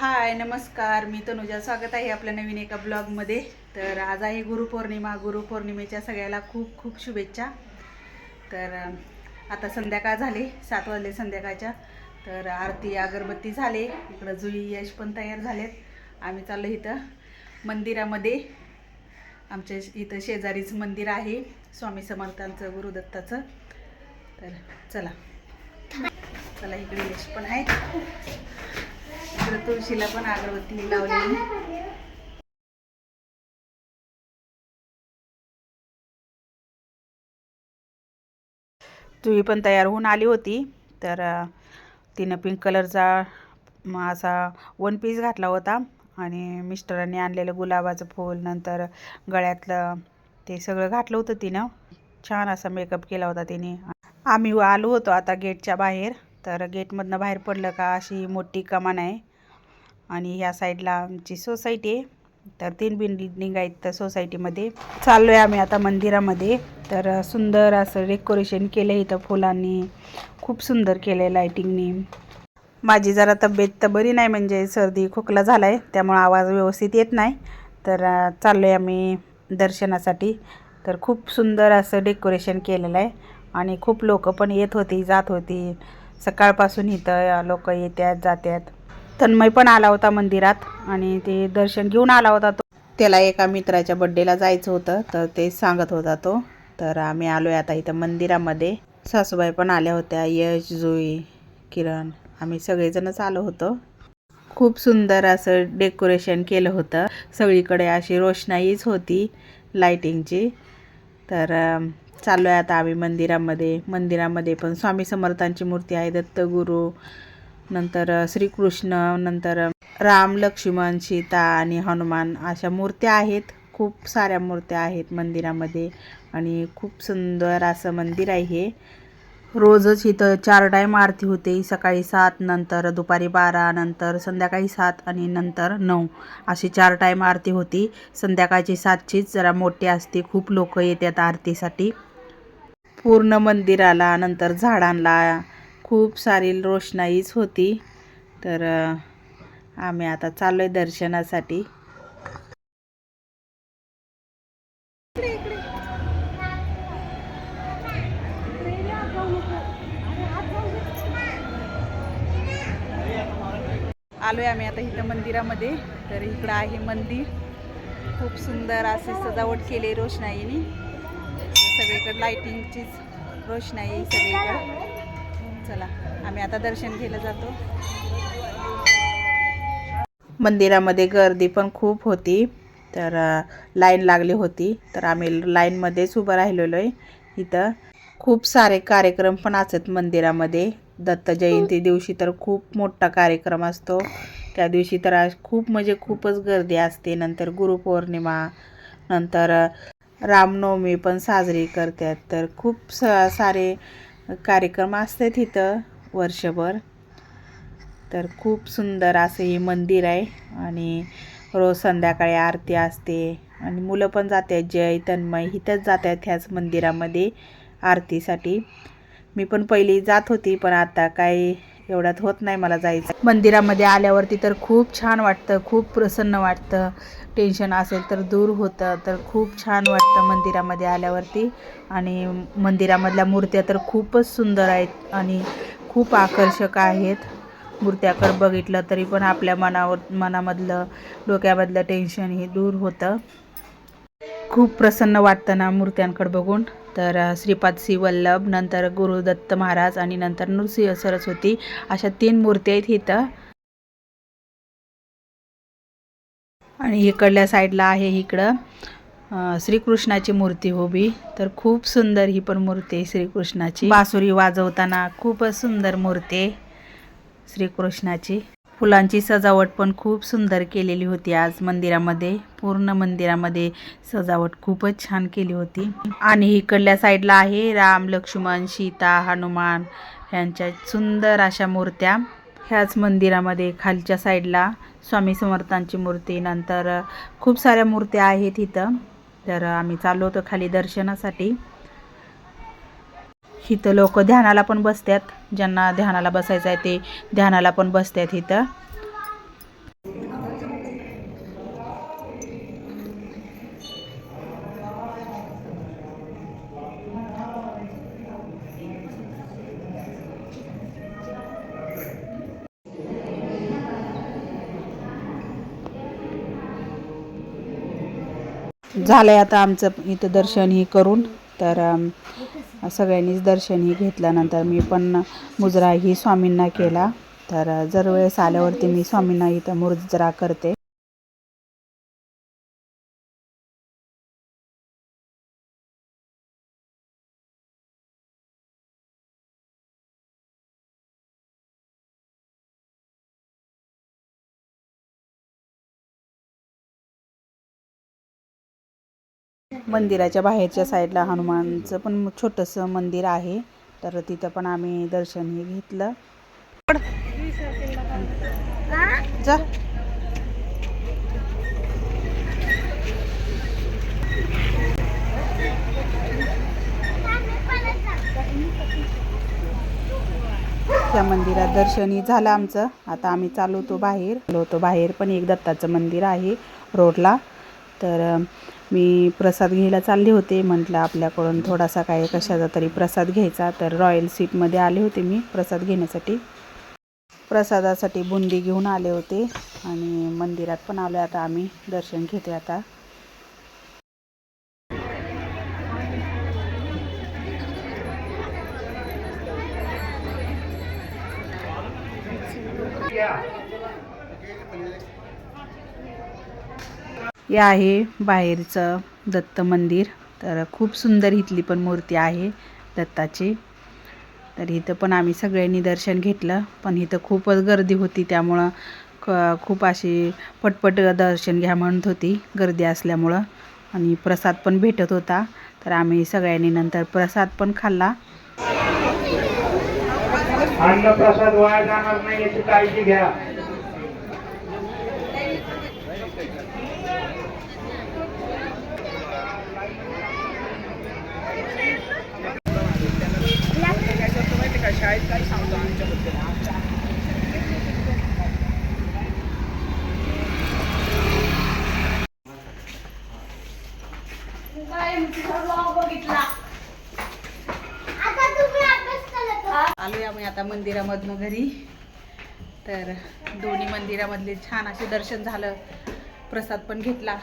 हाय नमस्कार. मी तनुजा. स्वागत आहे आपल्या नवीन एका ब्लॉगमध्ये. तर आज आहे गुरुपौर्णिमा. गुरुपौर्णिमेच्या सगळ्याला खूप खूप शुभेच्छा. तर आता संध्याकाळ झाले. सात वाजले संध्याकाळच्या. तर आरती अगरबत्ती झाले. इकडं जुई यश पण तयार झालेत. आम्ही चाललो इथं मंदिरामध्ये. आमच्या इथं शेजारीच मंदिर आहे. स्वामी समर्थांचं गुरुदत्ताचं. तर चला. चला इकडे यश पण आहे तुळशीला पण अगरबत्ती लावली. जुई पण तयार होऊन आली होती. तर तिनं पिंक कलरचा असा वन पीस घातला होता. आणि मिस्टरांनी आणलेलं गुलाबाचं फूल नंतर गळ्यातलं ते सगळं घातलं होतं तिनं. छान असा मेकअप केला होता तिने. आम्ही आलो होतो आता गेटच्या बाहेर. तर गेटमधनं बाहेर पडलं का अशी मोठी कमान आहे. आणि ह्या साईडला आमची सोसायटी आहे. तर तीन बिल्डिंग आहेत त्या सोसायटीमध्ये. चाललो आहे आम्ही आता मंदिरामध्ये. तर सुंदर असं डेकोरेशन केलं आहे इथं फुलांनी. खूप सुंदर केलं आहे लाईटिंगनी माझी जरा तब्येत तर बरी नाही म्हणजे सर्दी खोकला झाला आहे त्यामुळं आवाज व्यवस्थित येत नाही. तर चाललो आहे आम्ही दर्शनासाठी. तर खूप सुंदर असं डेकोरेशन केलेलं आहे. आणि खूप लोक पण येत होती जात होती. सकाळपासून इथं लोक येतात जातात तन्मय पण आला होता मंदिरात आणि ते दर्शन घेऊन आला होता तो. त्याला एका मित्राच्या बड्डेला जायचं होतं तर ते सांगत होता तो. तर आम्ही आलो आहे आता इथं मंदिरामध्ये. सासूबाई पण आल्या होत्या यश जुई किरण आम्ही सगळेजणच आलो होतो. खूप सुंदर असं डेकोरेशन केलं होतं. सगळीकडे अशी रोषणाईच होती लाईटिंगची तर चाललो आहे आता आम्ही मंदिरामध्ये. मंदिरामध्ये पण स्वामी समर्थांची मूर्ती आहे दत्तगुरू नंतर श्रीकृष्ण नंतर राम लक्ष्मण सीता आणि हनुमान अशा मूर्त्या आहेत. खूप साऱ्या मूर्त्या आहेत मंदिरामध्ये आणि खूप सुंदर असं मंदिर आहे हे. रोजच इथं चार टाईम आरती होते. सकाळी सात नंतर दुपारी बारा नंतर संध्याकाळी सात आणि नंतर नऊ अशी चार टाईम आरती होती. संध्याकाळची सातचीच जरा मोठी असते. खूप लोक येतात आरतीसाठी. पूर्ण मंदिराला नंतर झाडांना खूप सारी रोषणाईच होती. तर आम्ही आता चाललो आहे दर्शनासाठी. आलो आहे आम्ही आता इथं मंदिरामध्ये. तर इकडं आहे मंदिर. खूप सुंदर असे सजावट केली रोषणाईने. सगळीकडे लाईटिंगचीच रोषणाई सगळीकडे. चला आम्ही आता दर्शन घ्यायला जातो. मंदिरामध्ये गर्दी पण खूप होती तर लाईन लागली होती तर आम्ही लाईनमध्येच उभं राहिलेलो आहे इथं. खूप सारे कार्यक्रम पण असत मंदिरामध्ये. दत्त जयंती दिवशी तर खूप मोठा कार्यक्रम असतो. त्या दिवशी तर खूप म्हणजे खूपच गर्दी असते. नंतर गुरुपौर्णिमा नंतर रामनवमी पण साजरी करतात. तर खूप स सारे कार्यक्रम असतात इथं वर्षभर. तर खूप सुंदर असं हे मंदिर आहे आणि रोज संध्याकाळी आरती असते आणि मुलं पण जातात. जय तन्मय इथंच जातात ह्याच मंदिरामध्ये आरतीसाठी. मी पण पहिली जात होती पण आता काही एवढ्यात होत नाही मला जायचं. मंदिरामध्ये आल्यावरती तर खूप छान वाटतं खूप प्रसन्न वाटतं. टेन्शन असेल तर दूर होतं तर खूप छान वाटतं मंदिरामध्ये आल्यावरती. आणि मंदिरामधल्या मूर्त्या तर खूपच सुंदर आहेत आणि खूप आकर्षक आहेत. मूर्त्याकडे बघितलं तरी पण आपल्या मनावर मनामधलं डोक्यामधलं टेन्शन हे दूर होतं. खूप प्रसन्न वाटतं ना मूर्त्यांकडे बघून. तर श्रीपाद वल्लभ नंतर गुरुदत्त महाराज आणि नंतर नृसिंह सरस्वती अशा तीन मूर्ती आहेत इथं. आणि इकडल्या साईडला आहे इकडं श्रीकृष्णाची मूर्ती उभी. तर खूप सुंदर ही पण मूर्ती आहे श्रीकृष्णाची. बासुरी वाजवताना खूपच सुंदर मूर्ती आहे श्रीकृष्णाची. फुलांची सजावट पण खूप सुंदर केलेली होती आज मंदिरामध्ये. पूर्ण मंदिरामध्ये सजावट खूपच छान केली होती. आणि इकडल्या साईडला आहे राम लक्ष्मण सीता हनुमान ह्यांच्या सुंदर अशा मूर्त्या. ह्याच मंदिरामध्ये खालच्या साईडला स्वामी समर्थांची मूर्ती नंतर खूप साऱ्या मूर्त्या आहेत इथं. तर आम्ही चाललो होतो खाली दर्शनासाठी. इथं लोक ध्यानाला पण बसतात ज्यांना ध्यानाला बसायचं आहे ते ध्यानाला पण बसतात इथं. झालंय आता आमचं इथं दर्शन ही करून. तर सगळ्यांनीच दर्शनही घेतल्यानंतर मी पण मुजराही स्वामींना केला. तर जर वेळेस आल्यावरती मी स्वामींना इथं मुजरा करते. मंदिराच्या बाहेरच्या साईडला हनुमानचं पण छोटंसं मंदिर आहे. तर तिथं पण आम्ही दर्शन हे घेतलं. जा. त्या मंदिरात दर्शनही झालं आमचं. आता आम्ही चालवतो बाहेर. चालवतो होतो बाहेर पण एक दत्ताचं मंदिर आहे रोडला. तर मी प्रसाद घ्यायला चालले होते. म्हटलं आपल्याकडून थोडासा काय कशाचा तरी प्रसाद घ्यायचा. तर रॉयल सीटमध्ये आले होते मी प्रसाद घेण्यासाठी. प्रसादासाठी बुंदी घेऊन आले होते आणि मंदिरात पण आलो आता आम्ही दर्शन घेते आता. हे आहे बाहेरचं दत्त मंदिर. तर खूप सुंदर इथली पण मूर्ती आहे दत्ताची. तर इथं पण आम्ही सगळ्यांनी दर्शन घेतलं. पण इथं खूपच गर्दी होती त्यामुळं क खूप अशी पटपट दर्शन घ्या म्हणत होती गर्दी असल्यामुळं. आणि प्रसाद पण भेटत होता. तर आम्ही सगळ्यांनी नंतर प्रसाद पण खाल्ला. अन्न प्रसाद वाया जाणार नाही याची काळजी घ्या. आलोय आम्ही आता मंदिरामधनं घरी. तर दोन्ही मंदिरामधले छान असे दर्शन झालं. प्रसाद पण घेतला.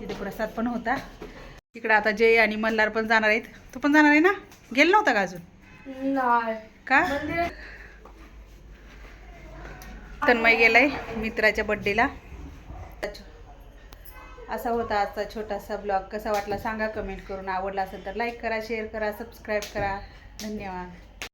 तिथे प्रसाद पण होता. तिकडे आता जय आणि मल्हार पण जाणार आहेत. तू पण जाणार आहे ना? गेल नव्हता का अजून? नाही. का? तन्मय गेलाय मित्राच्या बड्डेला असा होता आजचा छोटासा ब्लॉग कसा वाटला सांगा कमेंट करून. आवडला असेल तर लाईक करा शेअर करा सबस्क्राईब करा. धन्यवाद.